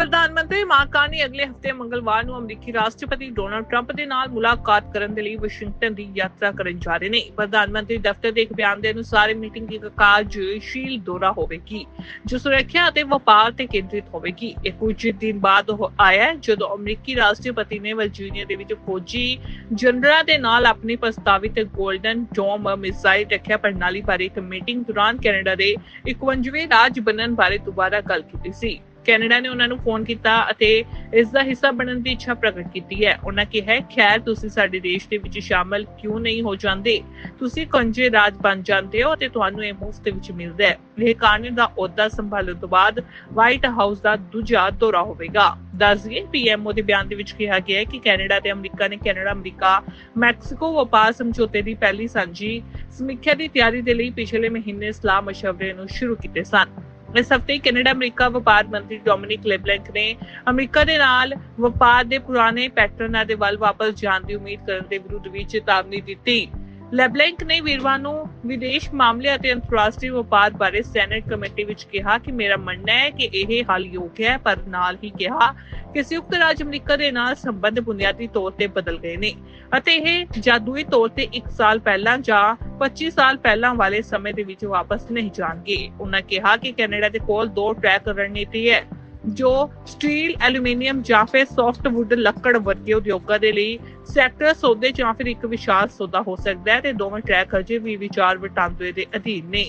ਪ੍ਰਧਾਨ ਮੰਤਰੀ ਮਾਰਕਾਨੀ ਅਗਲੇ ਹਫ਼ਤੇ ਮੰਗਲਵਾਰ ਨੂੰ ਅਮਰੀਕੀ ਰਾਸ਼ਟਰਪਤੀ ਡੋਨਾਲਡ ਟਰੰਪ ਦੇ ਨਾਲ ਮੁਲਾਕਾਤ ਕਰਨ ਦੇ ਲਈ ਵਾਸ਼ਿੰਗਟਨ ਦੀ ਯਾਤਰਾ ਕਰਨ ਜਾ ਰਹੇ ਨੇ। ਪ੍ਰਧਾਨ ਮੰਤਰੀ ਦਫ਼ਤਰ ਦੇ ਇੱਕ ਬਿਆਨ ਦੇ ਅਨੁਸਾਰ ਮੀਟਿੰਗ ਇੱਕ ਕਾਰਜਸ਼ੀਲ ਦੌਰਾ ਹੋਵੇਗੀ, ਜੋ ਸੁਰੱਖਿਆ ਅਤੇ ਵਪਾਰ ਤੇ ਕੇਂਦਰਿਤ ਹੋਵੇਗੀ। ਇਹ ਕੁਝ ਦਿਨ ਬਾਅਦ ਆਇਆ ਜਦੋਂ ਅਮਰੀਕੀ ਰਾਸ਼ਟਰਪਤੀ ਨੇ ਵਰਜੀਨੀਆ ਦੇ ਵਿੱਚ ਫੌਜੀ ਜਨਰਲਾਂ ਦੇ ਨਾਲ ਆਪਣੀ ਪ੍ਰਸਤਾਵਿਤ ਗੋਲਡਨ ਡੋਮ ਮਿਸਾਈਲ ਰੱਖਿਆ ਪ੍ਰਣਾਲੀ ਬਾਰੇ ਇੱਕ ਮੀਟਿੰਗ ਦੌਰਾਨ ਕੈਨੇਡਾ ਦੇ 51ਵੇਂ ਰਾਜ ਬਣਨ ਬਾਰੇ ਦੁਬਾਰਾ ਗੱਲ ਕੀਤੀ ਸੀ। ਕੈਨੇਡਾ ਨੇ ਉਹਨਾਂ ਨੂੰ ਫੋਨ ਕੀਤਾ ਅਤੇ ਇਸ ਦਾ ਹਿੱਸਾ ਬਣਨ ਦੀ ਇੱਛਾ ਪ੍ਰਗਟ ਕੀਤੀ ਹੈ। ਉਹਨਾਂ ਕਿਹਾ, ਖੈਰ, ਤੁਸੀਂ ਸਾਡੇ ਦੇਸ਼ ਦੇ ਵਿੱਚ ਸ਼ਾਮਲ ਕਿਉਂ ਨਹੀਂ ਹੋ ਜਾਂਦੇ? ਤੁਸੀਂ ਕੰਜੇ ਰਾਜ ਬਣ ਜਾਂਦੇ ਹੋ ਅਤੇ ਤੁਹਾਨੂੰ ਇਹ ਮੁਫਤ ਵਿੱਚ ਮਿਲਦਾ ਹੈ। ਇਹ ਕਾਨੂੰਨ ਦਾ ਅਹੁਦਾ ਸੰਭਾਲਣ ਤੋਂ ਬਾਅਦ ਵਾਈਟ ਹਾਊਸ ਦਾ ਦੂਜਾ ਦੌਰਾ ਹੋਵੇਗਾ। ਦੱਸਈਏ ਪੀਐਮਓ ਦੇ ਬਿਆਨ ਦੇ ਵਿੱਚ ਕਿਹਾ ਗਿਆ ਹੈ ਕਿ ਕੈਨੇਡਾ ਤੇ ਅਮਰੀਕਾ ਨੇ ਕੈਨੇਡਾ, ਅਮਰੀਕਾ, ਮੈਕਸੀਕੋ ਵਪਾਰ ਸਮਝੌਤੇ ਦੀ ਪਹਿਲੀ ਸਾਂਝੀ ਸਮੀਖਿਆ ਦੀ ਤਿਆਰੀ ਦੇ ਲਈ ਪਿਛਲੇ ਮਹੀਨੇ ਸਲਾਹ ਮਸ਼ਵਰੇ ਨੂੰ ਸ਼ੁਰੂ ਕੀਤੇ ਸਨ। ਇਸ ਹਫ਼ਤੇ ਕੈਨੇਡਾ ਅਮਰੀਕਾ ਵਪਾਰ ਮੰਤਰੀ ਡੋਮਿਨਿਕ ਲੈਬਲੈਂਕ ਨੇ ਅਮਰੀਕਾ ਦੇ ਨਾਲ ਵਪਾਰ ਦੇ ਪੁਰਾਣੇ ਪੈਟਰਨਾਂ ਦੇ ਵੱਲ ਵਾਪਸ ਜਾਣ ਦੀ ਉਮੀਦ ਕਰਨ ਦੇ ਵਿਰੁੱਧ ਵੀ ਚੇਤਾਵਨੀ ਦਿੱਤੀ। ਲੈਬਲੈਂਕ ਨੇ ਵੀਰਵਾਰ ਨੂੰ ਵਿਦੇਸ਼ ਮਾਮਲੇ ਅਤੇ ਅੰਤਰਰਾਸ਼ਟਰੀ ਵਪਾਰ ਬਾਰੇ ਸੈਨੇਟ ਕਮੇਟੀ ਵਿੱਚ ਕਿਹਾ ਕਿ ਮੇਰਾ ਮੰਨਣਾ ਹੈ ਕਿ ਇਹ ਹੱਲਯੋਗ ਹੈ, ਪਰ ਨਾਲ ਹੀ ਕਿਹਾ ਕਿ ਸੰਯੁਕਤ ਰਾਜ ਅਮਰੀਕਾ ਦੇ ਨਾਲ ਸੰਬੰਧ ਬੁਨਿਆਦੀ ਤੌਰ ਤੇ ਬਦਲ ਗਏ ਨੇ ਅਤੇ ਇਹ ਜਾਦੂਈ ਤੌਰ ਤੇ 1 ਸਾਲ ਪਹਿਲਾਂ ਜਾਂ 25 ਸਾਲ ਪਹਿਲਾਂ ਵਾਲੇ ਸਮੇਂ ਦੇ ਵਿੱਚ ਵਾਪਸ ਨਹੀਂ ਜਾਣਗੇ। ਉਹਨਾਂ ਕਿਹਾ ਕਿ ਕੈਨੇਡਾ ਦੇ ਕੋਲ ਦੋ ਟਰੈਕ ਰਣਨੀਤੀ ਹੈ। ਜੋ ਸਟੀਲ, ਐਲੂਮੀਨੀਅਮ ਜਾਂ ਫਿਰ ਸੌਫਟਵੁੱਡ ਲੱਕੜ ਵਰਗੇ ਉਦਯੋਗਾਂ ਦੇ ਲਈ ਸੈਕਟਰ ਸੌਦੇ ਜਾਂ ਫਿਰ ਇੱਕ ਵਿਸ਼ਾਲ ਸੌਦਾ ਹੋ ਸਕਦਾ ਹੈ ਤੇ ਦੋਵੇਂ ਟਰੈਕ ਅਜੇ ਵੀ ਵਿਚਾਰ ਵਟਾਂਦਰੇ ਦੇ ਅਧੀਨ ਨੇ।